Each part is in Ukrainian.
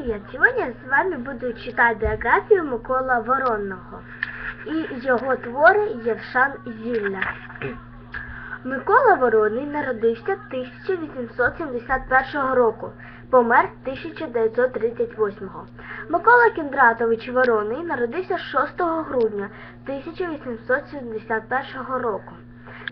Привет! Сегодня я с вами буду читать биографию Микола Воронного і його твори Євшан Зілля. Микола Вороний народився 1871 року, помер 1938. Микола Кіндратович Вороний народився 6 грудня 1871 року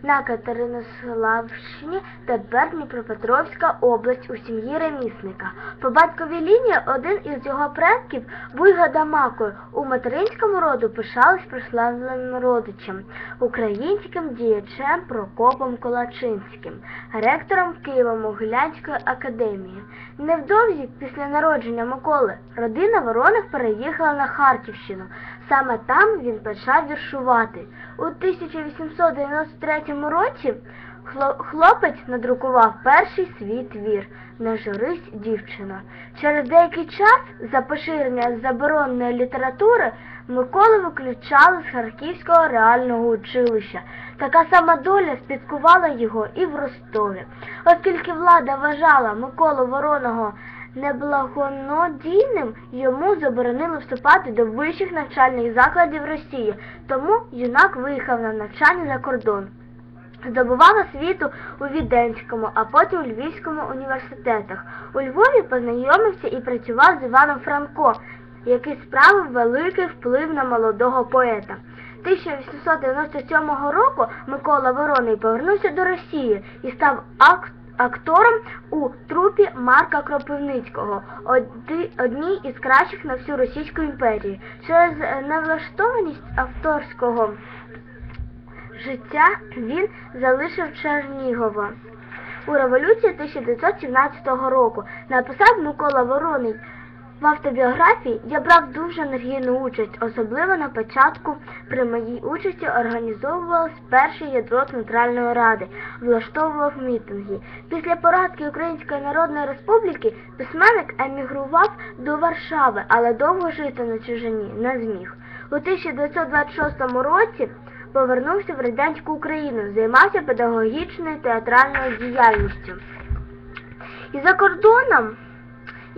на Катеринославщині, тепер Дніпропетровська область у сім'ї ремісника. По батьковій лінії один із його предків Буйга Мако у материнському роду пишались прославленим родичем, українським діячем Прокопом Колачинським, ректором Києво-Могилянської академії. Невдовзі після народження Миколи родина Вороних переїхала на Харківщину. Саме там він почав віршувати. У 1893 році хлопець надрукував перший свій твір «Не журись, дівчина». Через деякий час за поширення забороненої літератури Миколу виключали з Харківського реального училища. Така сама доля спіткувала його і в Ростові. Оскільки влада вважала Миколу Вороного неблагонадійним, йому заборонили вступати до вищих навчальних закладів Росії, тому юнак виїхав на навчання за кордон. Здобував освіту у Віденському, а потім у Львівському університетах. У Львові познайомився і працював з Іваном Франко, який справив великий вплив на молодого поета. 1897 року Микола Вороний повернувся до Росії і став ак- актором у трупі Марка Кропивницького, одній із кращих на всю Російську імперію. Через невлаштованість авторського життя він залишив Чернігова. У революції 1917 року написав Микола Вороний. В автобіографії я брав дуже енергійну участь, особливо на початку при моїй участі організовувалось перше ядро Центральної Ради, влаштовував мітинги. Після поразки Української Народної Республіки письменник емігрував до Варшави, але довго жити на чужині не зміг. У 1926 році повернувся в радянську Україну, займався педагогічною театральною діяльністю. І за кордоном,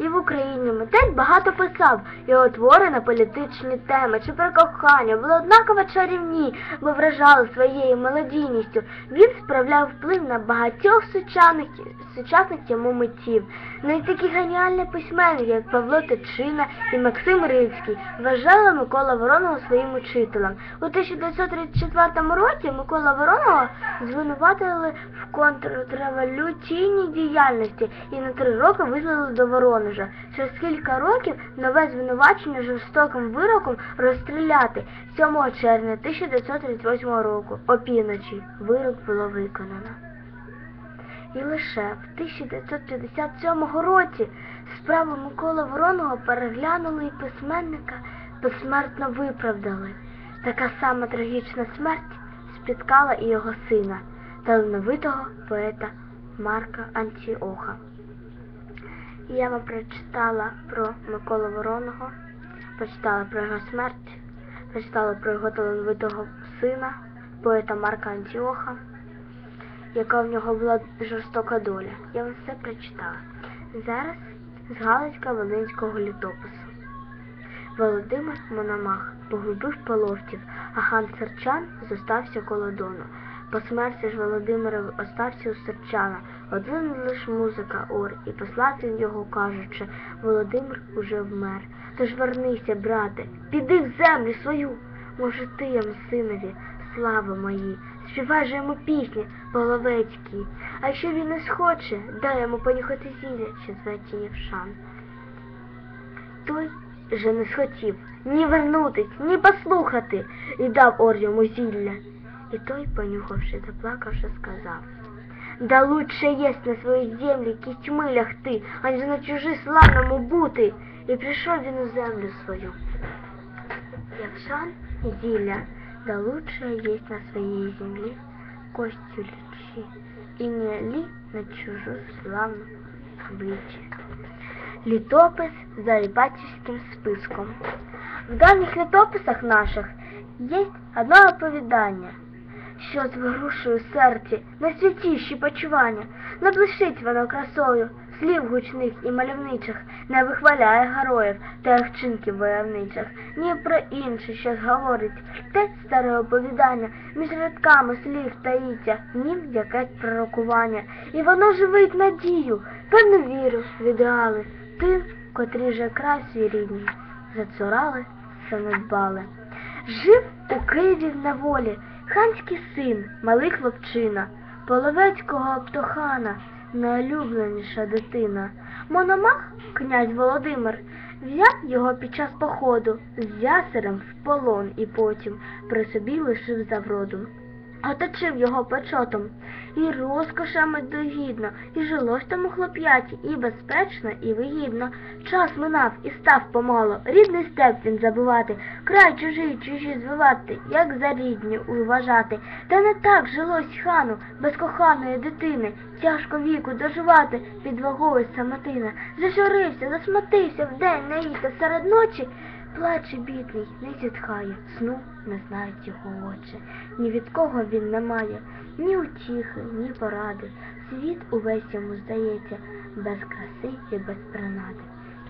і в Україні митець багато писав. Його твори на політичні теми чи про кохання були однаково чарівні, бо вражали своєю мелодійністю. Він справляв вплив на багатьох сучасних, сучасних йому митців. Навіть такі геніальні письменники, як Павло Тичина і Максим Рильський, вважали Микола Вороного своїм учителем. У 1934 році Микола Вороного звинуватили в контрреволюційній діяльності і на три роки визвали до Воронежа. Через кілька років нове звинувачення жорстоким вироком розстріляти 7 червня 1938 року. Опівночі вирок було виконано. І лише в 1957 році справу Миколи Вороного переглянули і письменника посмертно виправдали. Така сама трагічна смерть спіткала і його сина, талановитого поета Марка Антіоха. Я вам прочитала про Миколу Вороного, прочитала про його смерть, прочитала про його талановитого сина, поета Марка Антіоха, яка в нього була жорстока доля. Я вам все прочитала. Зараз з Галицька Волинського літопису. Володимир Мономах погубив половців, а хан Серчан зостався коло Дону. По смерті ж Володимира остався у Серчана один лиш музика ор, і послав він його, кажучи, Володимир уже вмер. Тож вернися, брате, піди в землю свою. Може, ти йому, синові, слава мої, співай же йому пісні половецькі. А якщо він не схоче, дай йому понюхати зілля, що зветься Євшан. Той же не схотів ні вернутись, ні послухати, і дав ор йому зілля. І той, понюхавши, заплакавши, сказав, Да лучше єсть на своїй землі кітьми лягти, аніж на чужі славному бути. І прийшов він у землю свою. Явшан і зілля, да лучше єсть на своїй землі костю лічі, і не лі на чужу славну обличчя. Літопис за Іпатівським списком. В давніх літописах наших є одне оповідання, Що зворушує в серці найсвятіші почування. Не блищить воно красою, слів гучних і мальовничих, не вихваляє героїв та вчинків войовничих, ні про інше щось говорить. Те старе оповідання між рядками слів таїться, в нім якесь пророкування. І воно живить надію, певну віру в ідеали, тим, котрі же край рідний, зацурали, занедбали. Жив у Києві в неволі ханський син, малий хлопчина, половецького птохана, найулюбленіша дитина. Мономах, князь Володимир, взяв його під час походу з ясерем в полон і потім при собі лишив за вроду. Оточив його почотом, і розкошами догідно, і жилось тому хлоп'яті, і безпечно, і вигідно. Час минав і став помалу, рідний степ він забувати, край чужий, чужі звивати, як за рідні уважати. Та не так жилось хану, без коханої дитини, тяжко віку доживати під вагою самотина. Зажурився, засмутився вдень наїта серед ночі. Плаче бідний, не зітхає, сну не знають його очі. Ні від кого він не має, ні утіхи, ні поради. Світ увесь йому здається, без краси і без принади.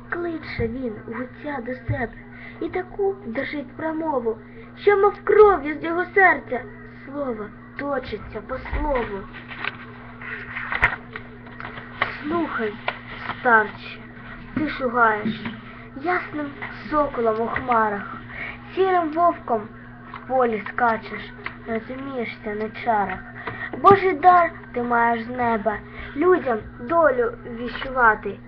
Кличе він гуця до себе і таку держить промову, що мов кров'ю з його серця слово точиться по слову. Слухай, старче, ти шугаєш ясним соколом у хмарах, сірим вовком в полі скачеш, розумієшся на чарах. Божий дар ти маєш з неба, людям долю віщувати,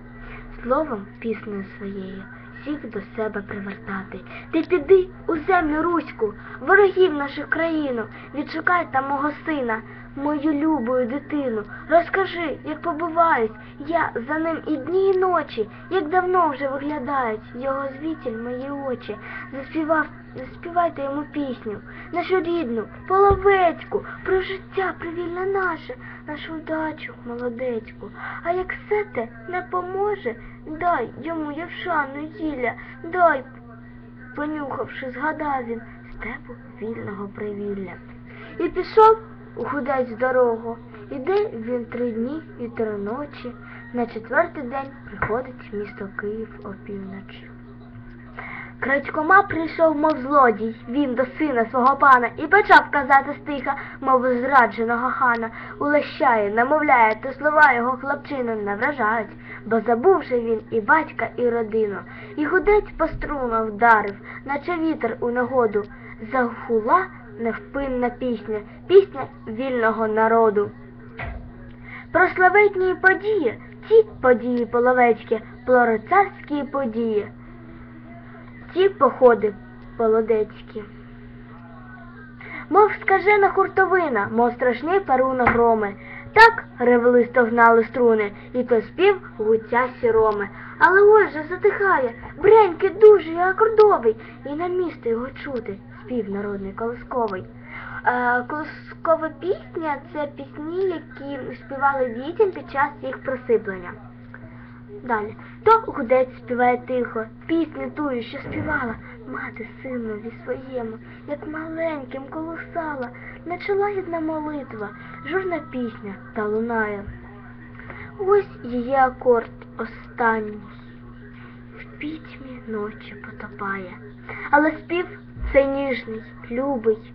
словом піснею своєю всіх до себе привертати. Ти піди у землю руську, ворогів наших країну, відшукай там мого сина, мою любою дитину. Розкажи, як побуваюсь, я за ним і дні, і ночі, як давно вже виглядають його звітіль мої очі. Заспівав, заспівайте йому пісню, нашу рідну, половецьку, про життя привільне наше, нашу удачу молодецьку. А як все те не поможе, дай йому явшану зілля, дай, понюхавши, згадав він степу вільного привілля. І пішов гудець дорогу. Іде він три дні і три ночі. На четвертий день приходить в місто Київ опівночі. Крадькома прийшов, мов злодій, він до сина свого пана і почав казати стиха, мов зрадженого хана, улещає, намовляє, то слова його хлопчину не вражають, бо забувши він і батька, і родину, і гудець по струнах вдарив, наче вітер у нагоду, загула невпинна пісня, пісня вільного народу. Про славетні події, ті події половецькі, про події, ті походи полодецькі. Мов скажена хуртовина, мов страшний перуна громи. Так ревели стогнали струни, і то спів гуця сіроми. Але ось же затихає, бреньки дуже акордовий, і на місто його чути, спів народний колисковий. Е, Колискова пісня це пісні, які співали дітям під час їх просиплення. Далі. То гудець співає тихо, пісню тую, що співала мати синові своєму, як маленьким колосала, наче лагідна молитва, журна пісня та лунає. Ось її акорд останній. В пітьмі ночі потопає, але спів цей ніжний, любий,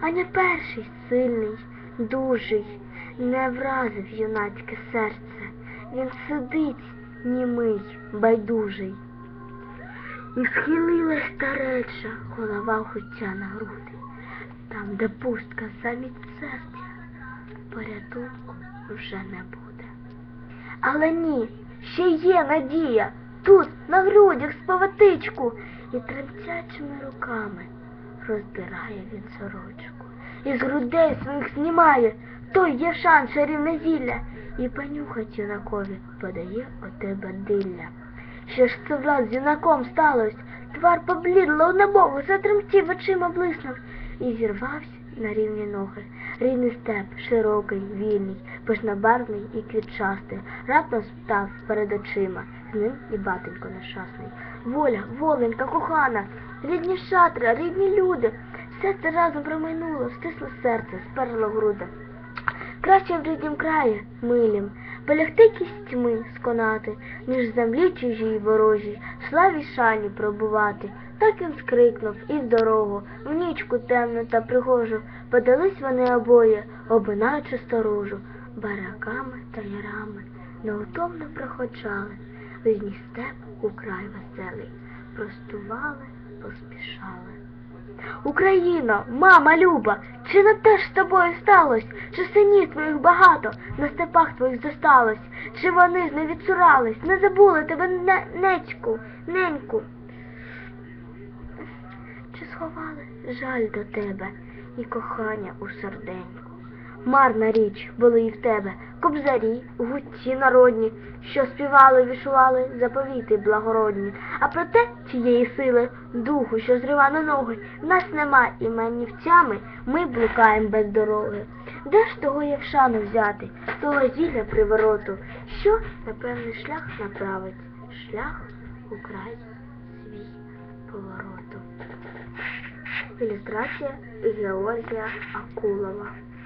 а не перший сильний, дужий, не вразив юнацьке серце. Він сидить, німий, байдужий. І схилилась стареча голова гуця на груди, там, де пустка замість серця, порятунку вже не буде. Але ні, ще є надія, тут, на грудях з поватичку, і тремтячими руками роздирає він сорочку, і з грудей своїх знімає. Той є шанс чарівне зілля, і понюхать юнакові подає оте бадилля. Що ж це влад з юнаком сталось? Твар поблідла однобоку, затремтів очима блиснув і зірвався на рівні ноги. Рідний степ, широкий, вільний, пишнобарвний і квітчастий, раптом став перед очима, з ним і батенько нещасний. Воля, воленька, кохана, рідні шатра, рідні люди, все це разом промайнуло, стисло серце, сперло груди. Краще в ріднім краї, милім, полягти кістьми сконати, ніж землі чужій ворожій, в славі шані пробувати. Так він скрикнув і в дорогу, в нічку темну та пригожу, подались вони обоє, обинаючи сторожу, бараками та ярами, неутомно проходжали, лизні степ у край веселий, простували, поспішали. Україно, мама люба, чи не те ж з тобою сталось? Чи синів твоїх багато на степах твоїх зосталось? Чи вони ж не відсурались, не забули тебе не, нечку, неньку? Чи сховали жаль до тебе і кохання у серденьку? Марна річ були і в тебе кобзарі, гудці народні, що співали, вішували заповіти благородні. А проте тієї сили, духу, що зрива на ноги, в нас нема іменівцями, ми блукаєм без дороги. Де ж того Євшану взяти, того зілля привороту, що на певний шлях направить, шлях у край свій повороту. Ілюстрація Георгія Акулова.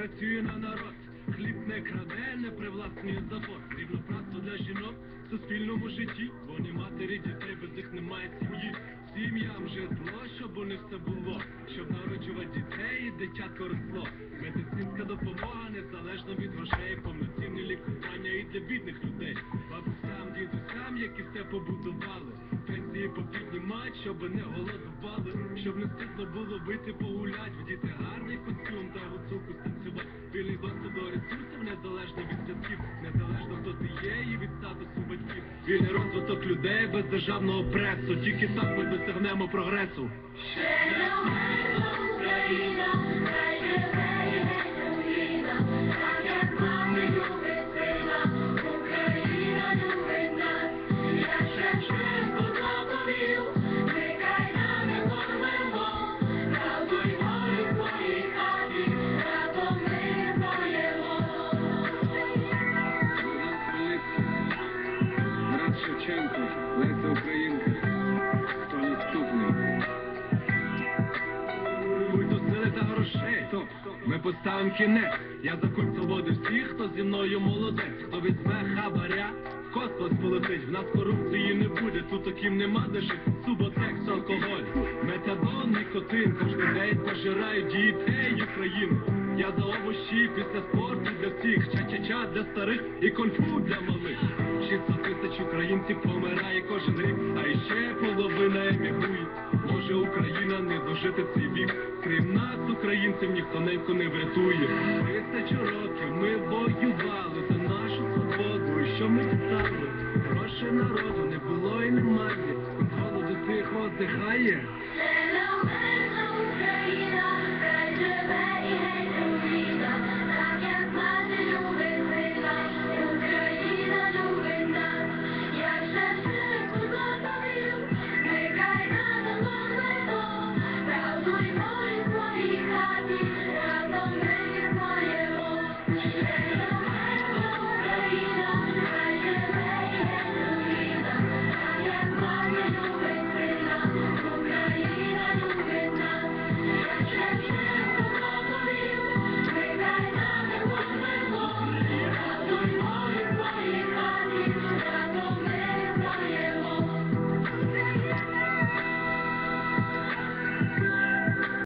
працює на народ. Хліб не краде, не привласнює завод. Рівноправство для жінок в суспільному житті. Бо ні матері дітей, без них немає сім'ї. Сім'ям же зло, щоб у них все було. Щоб народжувати дітей і дитятко росло. Медицинська допомога незалежно від грошей. Повноцінне лікування і для бідних людей. Бабусям, дідусям, які все побудували. Пенсії попіднімать, щоб не голодували. Щоб не стидно було вийти погулять. Вдіти гарний костюм та гуцулку станцювати. Вільний доступ до ресурсів незалежно від святків. Незалежно хто ти є і від статусу батьків. Вільний розвиток людей без державного пресу. Тільки так ми досягнемо прогресу. Богдан поставимо кінець. Я за культ свободи всіх, хто зі мною молодець. Хто візьме хабаря, в космос полетить. В нас корупції не буде, тут таким нема де жить. Суботекс, алкоголь, метадон, нікотин. Кожен день пожирають дітей України. Я за овощі після спорту для всіх. Ча-ча-ча для старих і конфу для малих. 600 тисяч українців помирає кожен рік, а іще половина емігрує. Може Україна не дожити цей вік. Крім нас, українців, ніхто ненько не врятує. Тисячу років ми воювали за нашу свободу. І що ми стали? Грошей народу не було і немає. До тихо здихає.